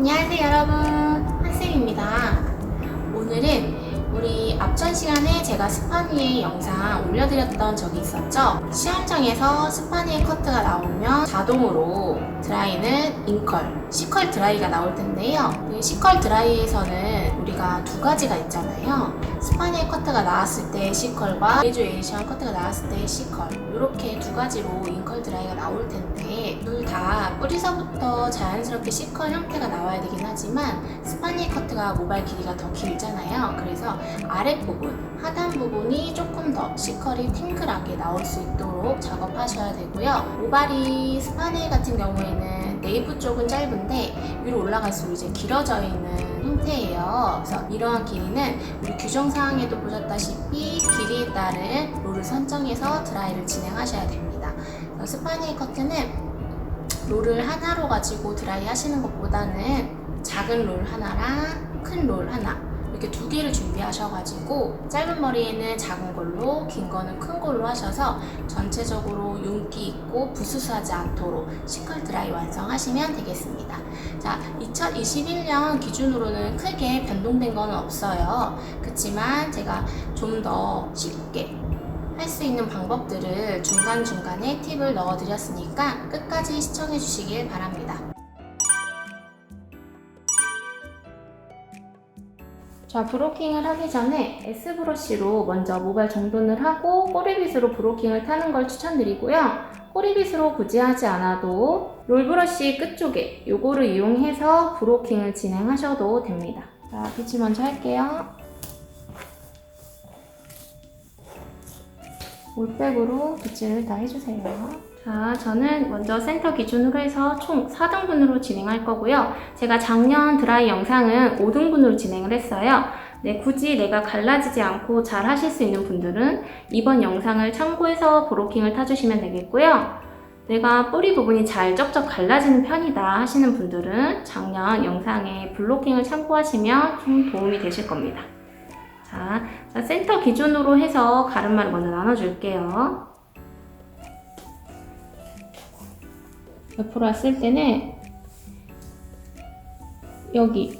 안녕하세요 여러분. 한쌤입니다. 오늘은 우리 앞전 시간에 제가 스파니에 영상 올려드렸던 적이 있었죠? 시험장에서 스파니에 커트가 나오면 자동으로 드라이는 인컬, C컬 드라이가 나올 텐데요. 이 C컬 드라이에서는 우리가 두 가지가 있잖아요. 스파니에 커트가 나왔을 때 C컬과 그레주에이션 커트가 나왔을 때 C컬. 이렇게 두 가지로 인컬 드라이가 나올 텐데 둘 다 뿌리서부터 자연스럽게 C컬 형태가 나와야 되긴 하지만 스파니에 커트가 모발 길이가 더 길잖아요. 그래서 아랫부분 하단 부분이 조금 더 C컬이 탱글하게 나올 수 있도록 작업하셔야 되고요. 모발이 스파니에 같은 경우에는 네이프 쪽은 짧은데 위로 올라갈수록 이제 길어져 있는 형태예요. 그래서 이러한 길이는 우리 규정 사항에도 보셨다시피 길이에 따른 롤을 선정해서 드라이를 진행하셔야 됩니다. 스파니에 커트는 롤을 하나로 가지고 드라이 하시는 것보다는 작은 롤 하나랑 큰 롤 하나 이렇게 두 개를 준비하셔가지고 짧은 머리에는 작은 걸로 긴 거는 큰 걸로 하셔서 전체적으로 윤기 있고 부스스하지 않도록 시컬 드라이 완성하시면 되겠습니다. 자, 2021년 기준으로는 크게 변동된 건 없어요. 그렇지만 제가 좀 더 쉽게 할수 있는 방법들을 중간중간에 팁을 넣어드렸으니까 끝까지 시청해 주시길 바랍니다. 자, 브로킹을 하기 전에 S브러쉬로 먼저 모발 정돈을 하고 꼬리빗으로 브로킹을 타는 걸 추천드리고요. 꼬리빗으로 굳이 하지 않아도 롤 브러쉬 끝쪽에 요거를 이용해서 브로킹을 진행하셔도 됩니다. 자, 빗을 먼저 할게요. 올백으로 빗질을 다 해주세요. 자, 저는 먼저 센터 기준으로 해서 총 4등분으로 진행할 거고요. 제가 작년 드라이 영상은 5등분으로 진행을 했어요. 네, 굳이 내가 갈라지지 않고 잘 하실 수 있는 분들은 이번 영상을 참고해서 브로킹을 타주시면 되겠고요. 내가 뿌리 부분이 잘 쩍쩍 갈라지는 편이다 하시는 분들은 작년 영상의 블로킹을 참고하시면 좀 도움이 되실 겁니다. 자, 자, 센터 기준으로 해서 가르마를 먼저 나눠줄게요. 옆으로 왔을 때는 여기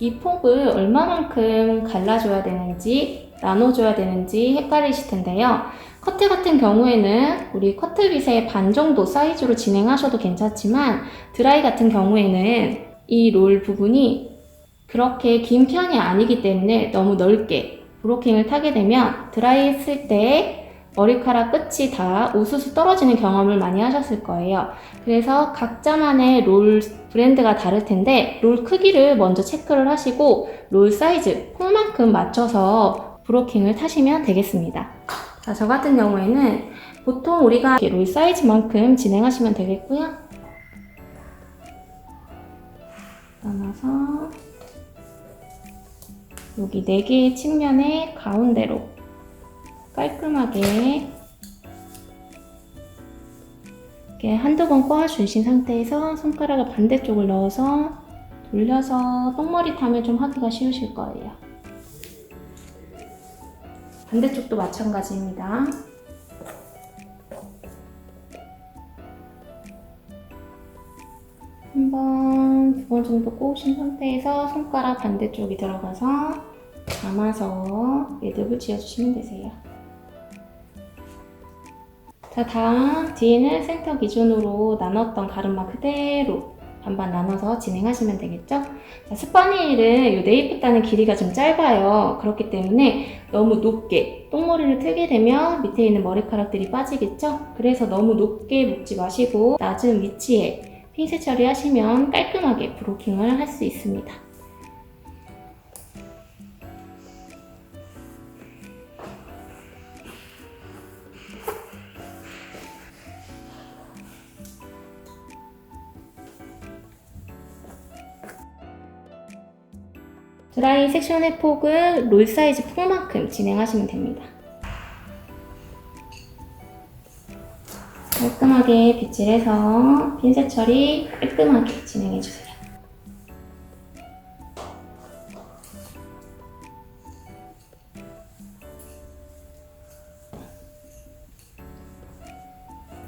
이 폭을 얼마만큼 갈라줘야 되는지 나눠줘야 되는지 헷갈리실 텐데요. 커트 같은 경우에는 우리 커트 빗의 반 정도 사이즈로 진행하셔도 괜찮지만 드라이 같은 경우에는 이 롤 부분이 그렇게 긴 편이 아니기 때문에 너무 넓게 브로킹을 타게 되면 드라이 했을 때 머리카락 끝이 다 우수수 떨어지는 경험을 많이 하셨을 거예요. 그래서 각자만의 롤 브랜드가 다를 텐데 롤 크기를 먼저 체크를 하시고 롤 사이즈 폭만큼 맞춰서 브로킹을 타시면 되겠습니다. 자, 저 같은 경우에는 보통 우리가 롤 사이즈만큼 진행하시면 되겠고요. 나눠서 여기 4개의 측면의 가운데로 깔끔하게 이렇게 한두 번 꼬아주신 상태에서 손가락을 반대쪽을 넣어서 돌려서 똥머리 탐을 좀 하기가 쉬우실 거예요. 반대쪽도 마찬가지입니다. 한 번, 두 번 정도 꼬으신 상태에서 손가락 반대쪽이 들어가서 감아서 매듭을 지어주시면 되세요. 자, 다음 뒤에는 센터 기준으로 나눴던 가르마 그대로 반반 나눠서 진행하시면 되겠죠? 자, 스파니엘은 이 네이프 따는 길이가 좀 짧아요. 그렇기 때문에 너무 높게 똥머리를 틀게 되면 밑에 있는 머리카락들이 빠지겠죠? 그래서 너무 높게 묶지 마시고 낮은 위치에 핀셋 처리하시면 깔끔하게 브로킹을 할 수 있습니다. 드라이 섹션의 폭을 롤 사이즈 폭만큼 진행하시면 됩니다. 깔끔하게 빗질해서 핀셋 처리 깔끔하게 진행해주세요.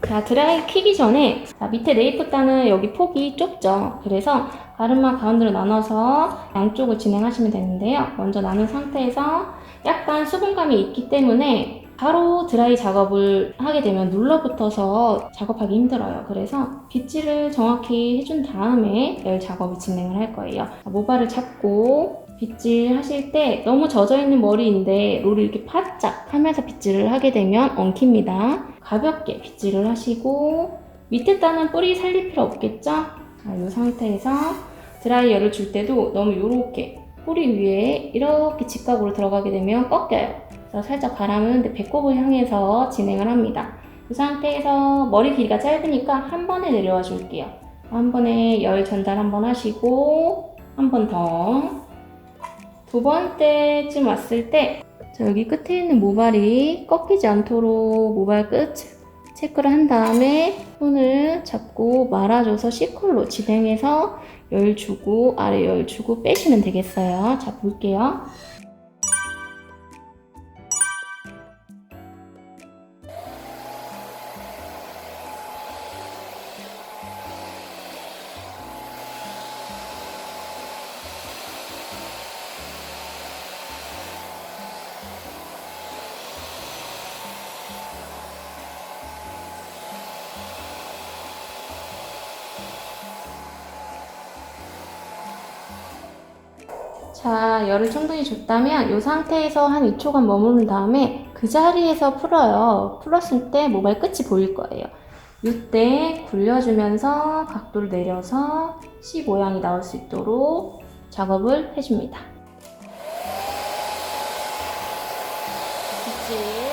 자, 드라이 키기 전에 자, 밑에 네이프 따는 여기 폭이 좁죠. 그래서 가르마 가운데로 나눠서 양쪽을 진행하시면 되는데요. 먼저 나눈 상태에서 약간 수분감이 있기 때문에 바로 드라이 작업을 하게 되면 눌러붙어서 작업하기 힘들어요. 그래서 빗질을 정확히 해준 다음에 열 작업을 진행을 할 거예요. 모발을 잡고 빗질 하실 때 너무 젖어 있는 머리인데 롤을 이렇게 바짝 하면서 빗질을 하게 되면 엉킵니다. 가볍게 빗질을 하시고 밑에 따는 뿌리 살릴 필요 없겠죠? 자, 이 상태에서 드라이어를 줄 때도 너무 이렇게 뿌리 위에 이렇게 직각으로 들어가게 되면 꺾여요. 그래서 살짝 바람은 배꼽을 향해서 진행을 합니다. 이 상태에서 머리 길이가 짧으니까 한 번에 내려와 줄게요. 한 번에 열 전달 한 번 하시고 한 번 더. 두 번째쯤 왔을 때 자, 여기 끝에 있는 모발이 꺾이지 않도록 모발 끝 체크를 한 다음에 손을 잡고 말아줘서 C컬로 진행해서 열 주고 아래 열 주고 빼시면 되겠어요. 자 볼게요. 자, 열을 충분히 줬다면 이 상태에서 한 2초간 머무른 다음에 그 자리에서 풀어요. 풀었을 때 모발 끝이 보일 거예요. 이때 굴려주면서 각도를 내려서 C 모양이 나올 수 있도록 작업을 해줍니다. 빗질.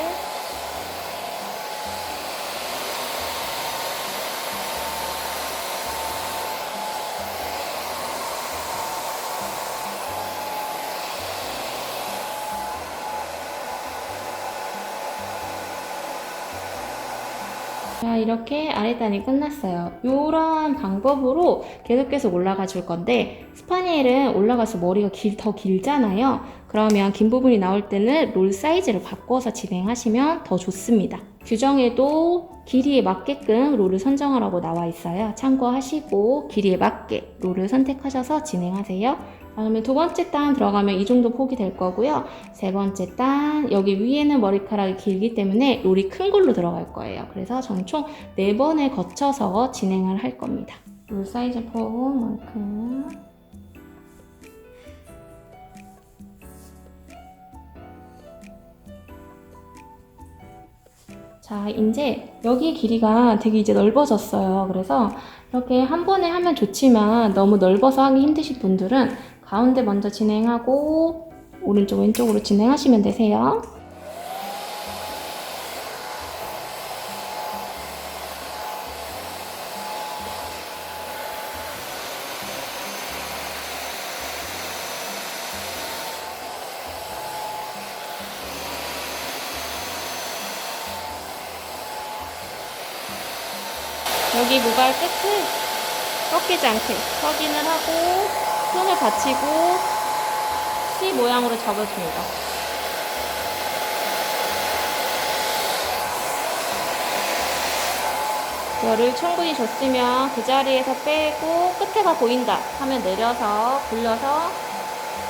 자, 이렇게 아래단이 끝났어요. 이러한 방법으로 계속 계속 올라가 줄 건데, 스파니엘은 올라가서 머리가 길, 더 길잖아요. 그러면 긴 부분이 나올 때는 롤 사이즈를 바꿔서 진행하시면 더 좋습니다. 규정에도 길이에 맞게끔 롤을 선정하라고 나와 있어요. 참고하시고 길이에 맞게 롤을 선택하셔서 진행하세요. 그러면 두 번째 단 들어가면 이 정도 폭이 될 거고요. 세 번째 단 여기 위에는 머리카락이 길기 때문에 롤이 큰 걸로 들어갈 거예요. 그래서 전총 네 번에 거쳐서 진행을 할 겁니다. 롤 사이즈 폭만큼 자, 이제 여기 길이가 되게 이제 넓어졌어요. 그래서 이렇게 한 번에 하면 좋지만 너무 넓어서 하기 힘드신 분들은 가운데 먼저 진행하고 오른쪽 왼쪽으로 진행하시면 되세요. 여기 모발 끝을 꺾이지 않게 확인을 하고 손을 받치고 C 모양으로 접어줍니다. 열을 충분히 줬으면 그 자리에서 빼고 끝에가 보인다 하면 내려서 굴려서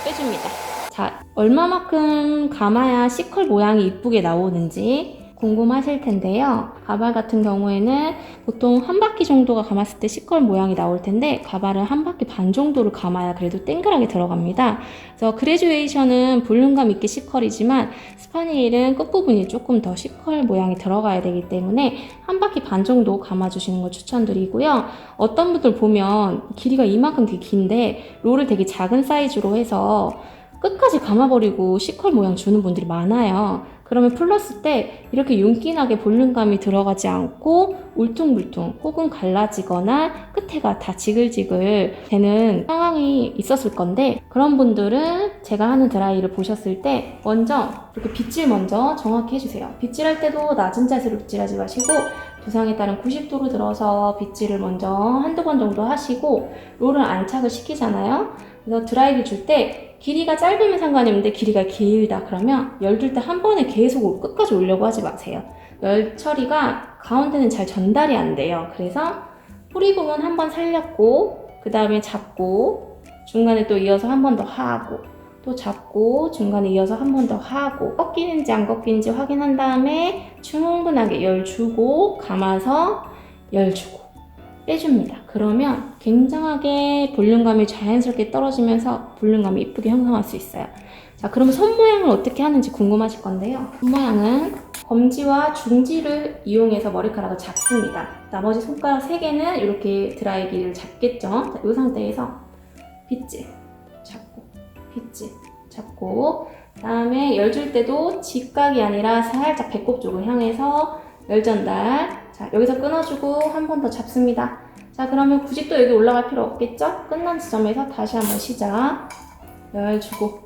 빼줍니다. 자, 얼마만큼 감아야 C컬 모양이 이쁘게 나오는지 궁금하실 텐데요. 가발 같은 경우에는 보통 한 바퀴 정도가 감았을 때 C컬 모양이 나올 텐데 가발은 한 바퀴 반 정도를 감아야 그래도 땡글하게 들어갑니다. 그래서 그레듀에이션은 볼륨감 있게 C컬이지만 스파니엘은 끝부분이 조금 더 C컬 모양이 들어가야 되기 때문에 한 바퀴 반 정도 감아주시는 걸 추천드리고요. 어떤 분들 보면 길이가 이만큼 되게 긴데 롤을 되게 작은 사이즈로 해서 끝까지 감아버리고 C컬 모양 주는 분들이 많아요. 그러면 풀렀을 때 이렇게 윤기나게 볼륨감이 들어가지 않고 울퉁불퉁 혹은 갈라지거나 끝에가 다 지글지글 되는 상황이 있었을 건데 그런 분들은 제가 하는 드라이를 보셨을 때 먼저 이렇게 빗질 먼저 정확히 해주세요. 빗질할 때도 낮은 자세로 빗질하지 마시고 두상에 따른 90도로 들어서 빗질을 먼저 한두 번 정도 하시고 롤을 안착을 시키잖아요. 그래서 드라이를 줄 때 길이가 짧으면 상관이 없는데 길이가 길다 그러면 열줄 때 한 번에 계속 끝까지 올려고 하지 마세요. 열 처리가 가운데는 잘 전달이 안 돼요. 그래서 뿌리 부분 한 번 살렸고 그 다음에 잡고 중간에 또 이어서 한 번 더 하고 또 잡고 중간에 이어서 한 번 더 하고 꺾이는지 안 꺾이는지 확인한 다음에 충분하게 열 주고 감아서 열 주고 빼줍니다. 그러면 굉장하게 볼륨감이 자연스럽게 떨어지면서 볼륨감이 이쁘게 형성할 수 있어요. 자, 그럼 손 모양을 어떻게 하는지 궁금하실 건데요. 손 모양은 검지와 중지를 이용해서 머리카락을 잡습니다. 나머지 손가락 3개는 이렇게 드라이기를 잡겠죠. 자, 이 상태에서 빗질 잡고 빗질 잡고 그다음에 열 줄 때도 직각이 아니라 살짝 배꼽 쪽을 향해서 열 전달 자 여기서 끊어주고 한 번 더 잡습니다 자 그러면 굳이 또 여기 올라갈 필요 없겠죠? 끝난 지점에서 다시 한번 시작 열 주고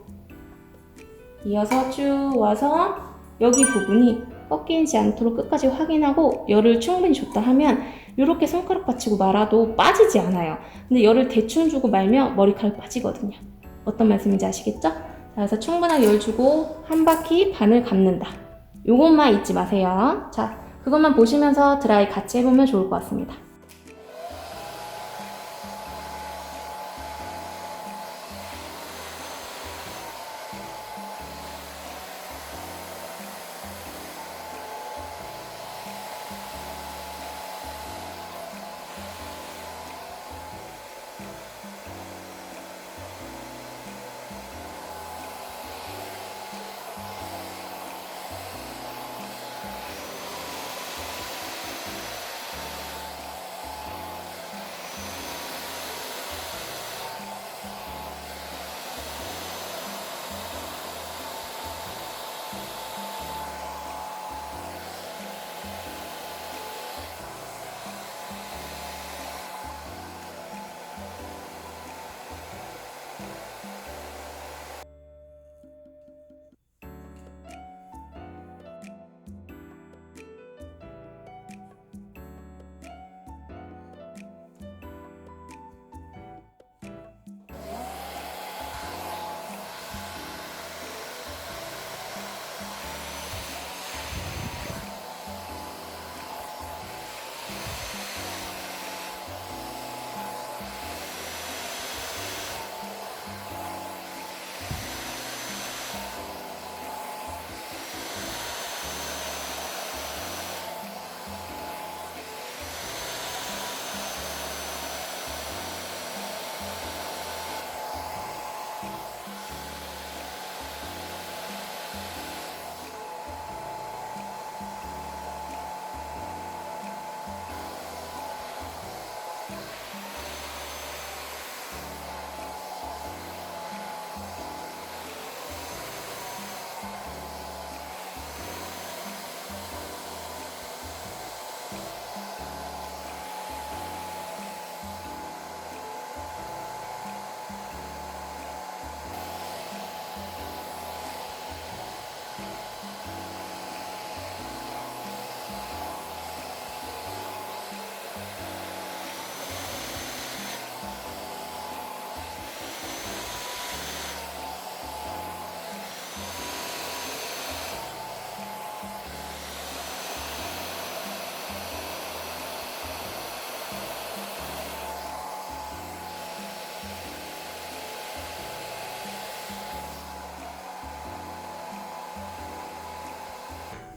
이어서 쭉 와서 여기 부분이 꺾이지 않도록 끝까지 확인하고 열을 충분히 줬다 하면 이렇게 손가락 받치고 말아도 빠지지 않아요. 근데 열을 대충 주고 말면 머리카락 빠지거든요. 어떤 말씀인지 아시겠죠? 자, 그래서 충분하게 열 주고 한 바퀴 반을 감는다. 요것만 잊지 마세요. 자, 그것만 보시면서 드라이 같이 해보면 좋을 것 같습니다.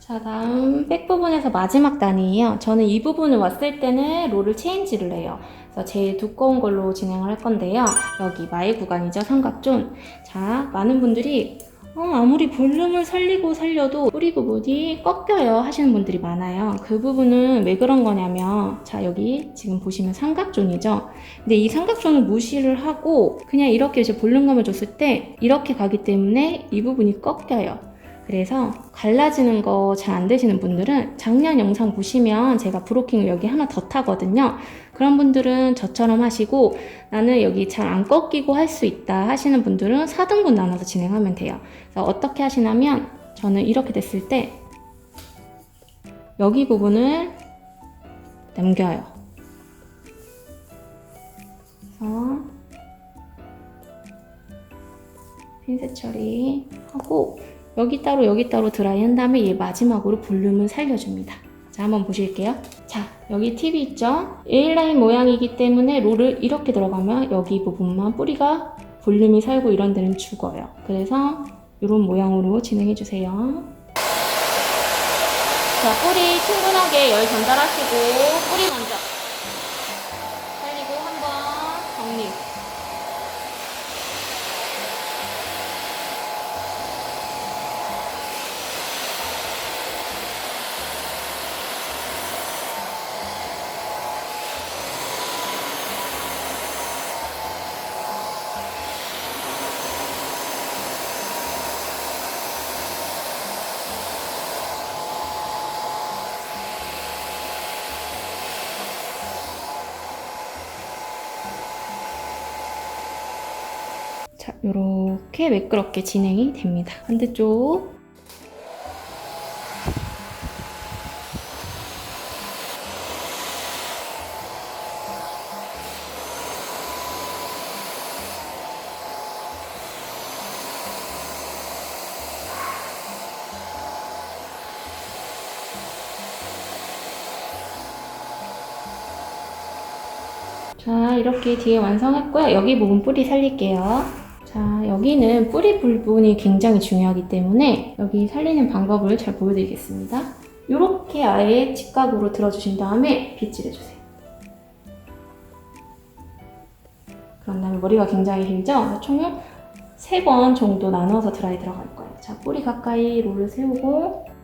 자, 다음 백 부분에서 마지막 단이에요. 저는 이 부분을 왔을 때는 롤을 체인지를 해요. 그래서 제일 두꺼운 걸로 진행을 할 건데요. 여기 마의 구간이죠, 삼각존. 자, 많은 분들이 어, 아무리 볼륨을 살리고 살려도 뿌리 부분이 꺾여요 하시는 분들이 많아요. 그 부분은 왜 그런 거냐면, 자, 여기 지금 보시면 삼각존이죠. 근데 이 삼각존을 무시를 하고 그냥 이렇게 이제 볼륨감을 줬을 때 이렇게 가기 때문에 이 부분이 꺾여요. 그래서 갈라지는 거 잘 안 되시는 분들은 작년 영상 보시면 제가 브로킹을 여기 하나 더 타거든요. 그런 분들은 저처럼 하시고 나는 여기 잘 안 꺾이고 할 수 있다 하시는 분들은 4등분 나눠서 진행하면 돼요. 그래서 어떻게 하시냐면 저는 이렇게 됐을 때 여기 부분을 남겨요. 그래서 핀셋 처리하고 여기 따로 여기 따로 드라이 한 다음에 얘 마지막으로 볼륨을 살려줍니다. 자, 한번 보실게요. 자, 여기 팁이 있죠? A라인 모양이기 때문에 롤을 이렇게 들어가면 여기 부분만 뿌리가 볼륨이 살고 이런 데는 죽어요. 그래서 이런 모양으로 진행해 주세요. 자, 뿌리 충분하게 열 전달하시고 뿌리 먼저 살리고 한번 정리. 자, 요렇게 매끄럽게 진행이 됩니다. 반대쪽. 자, 이렇게 뒤에 완성했고요. 여기 부분 뿌리 살릴게요. 자, 여기는 뿌리 부분이 굉장히 중요하기 때문에 여기 살리는 방법을 잘 보여드리겠습니다. 이렇게 아예 직각으로 들어주신 다음에 빗질해주세요. 그런 다음에 머리가 굉장히 길죠? 총 3번 정도 나눠서 드라이 들어갈 거예요. 자, 뿌리 가까이 롤을 세우고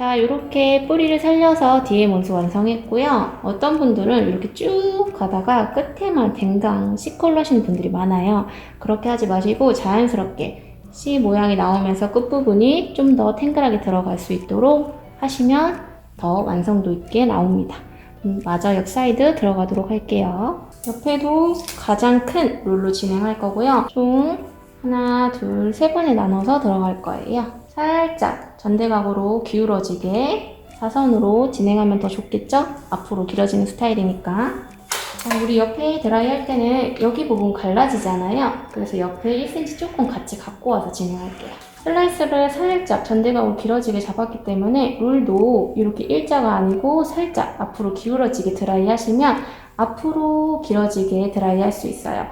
자, 이렇게 뿌리를 살려서 뒤에 몬스 완성했고요. 어떤 분들은 이렇게 쭉 가다가 끝에만 댕강 C컬러 하시는 분들이 많아요. 그렇게 하지 마시고 자연스럽게 C 모양이 나오면서 끝부분이 좀 더 탱글하게 들어갈 수 있도록 하시면 더 완성도 있게 나옵니다. 음, 마저 옆 사이드 들어가도록 할게요. 옆에도 가장 큰 롤로 진행할 거고요. 총 하나, 둘, 세 번에 나눠서 들어갈 거예요. 살짝 전대각으로 기울어지게 사선으로 진행하면 더 좋겠죠? 앞으로 길어지는 스타일이니까. 자, 우리 옆에 드라이 할 때는 여기 부분 갈라지잖아요. 그래서 옆에 1cm 조금 같이 갖고 와서 진행할게요. 슬라이스를 살짝 전대각으로 길어지게 잡았기 때문에 롤도 이렇게 일자가 아니고 살짝 앞으로 기울어지게 드라이 하시면 앞으로 길어지게 드라이 할 수 있어요.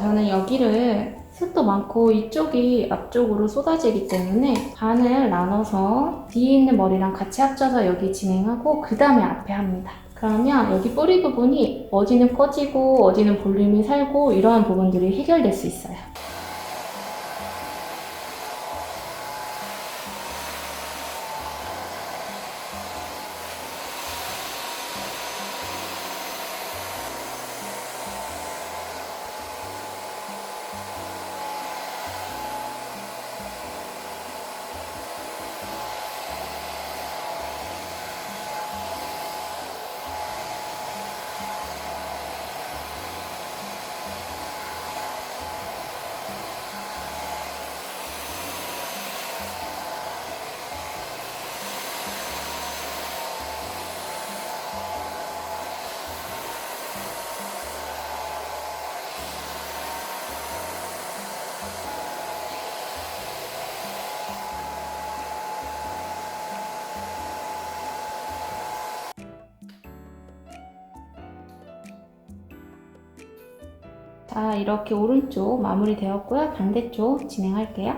저는 여기를 숱도 많고 이쪽이 앞쪽으로 쏟아지기 때문에 반을 나눠서 뒤에 있는 머리랑 같이 합쳐서 여기 진행하고 그 다음에 앞에 합니다. 그러면 여기 뿌리 부분이 어디는 꺼지고 어디는 볼륨이 살고 이러한 부분들이 해결될 수 있어요. 자, 이렇게 오른쪽 마무리 되었고요. 반대쪽 진행할게요.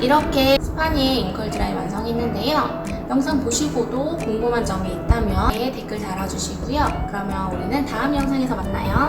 이렇게 스파니의 잉컬 드라이 완성했는데요. 영상 보시고도 궁금한 점이 있다면 댓글 달아주시고요. 그러면 우리는 다음 영상에서 만나요.